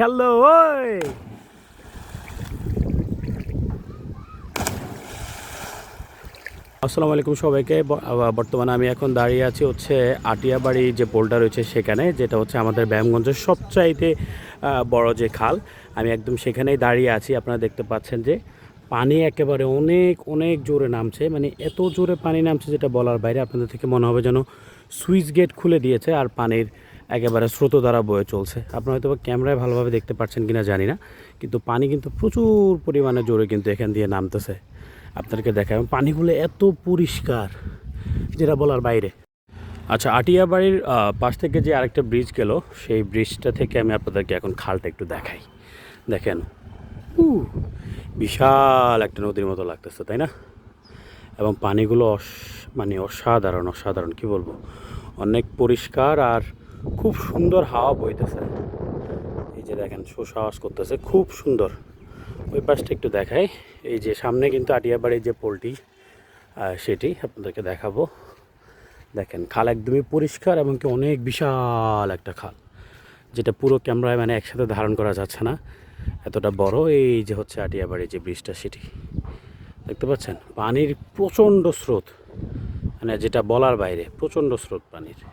Hello ওই আসসালামু আলাইকুম সবাইকে। বর্তমানে আমি এখন দাঁড়িয়ে আছি হচ্ছে আটিয়াবাড়ি যে পোলটা রয়েছে সেখানে, যেটা হচ্ছে আমাদের ব্যায়ামগঞ্জের সবচাইতে বড় যে খাল। আমি একদম সেখানেই দাঁড়িয়ে আছি। আপনারা দেখতে পাচ্ছেন যে পানি একেবারে অনেক অনেক জোরে নামছে। মানে এত জোরে পানি নামছে যেটা বলার বাইরে, আপনাদের থেকে মনে হবে যেন সুইচ গেট খুলে দিয়েছে আর পানির একেবারে স্রোত দ্বারা বয়ে চলছে। আপনারা হয়তো বা ক্যামেরায় ভালোভাবে দেখতে পাচ্ছেন কিনা জানি না, কিন্তু পানি কিন্তু প্রচুর পরিমাণে জোরে কিন্তু এখান দিয়ে নামতেছে। আপনাদেরকে দেখায় পানিগুলো এত পরিষ্কার, যেটা বলার বাইরে। আচ্ছা আটিয়া বাড়ির পাশ থেকে যে আরেকটা ব্রিজ গেল, সেই ব্রিজটা থেকে আমি আপনাদেরকে এখন খালটা একটু দেখাই। দেখেন বিশাল একটা নদীর মতো লাগতেছে, তাই না? এবং পানিগুলো মানে অসাধারণ অসাধারণ, কি বলব? অনেক পরিষ্কার আর খুব সুন্দর হাওয়া বইতেছে। এই যে দেখেন সুসাহস করতেছে খুব সুন্দর। ওই পাশটা একটু দেখাই। এই যে সামনে কিন্তু আটিয়াবাড়ির যে পোলটি আহ, সেটি আপনাদেরকে দেখাবো। দেখেন খাল একদমই পরিষ্কার এবং কি অনেক বিশাল একটা খাল যেটা পুরো ক্যামেরায় মানে একসাথে ধারণ করা যাচ্ছে না। এতটা বড় এই যে হচ্ছে আটিয়াবাড়ির যে ব্রিজটা সেটি। দেখতে পাচ্ছেন? পানির প্রচণ্ড স্রোত মানে যেটা বলার বাইরে প্রচণ্ড স্রোত পানির।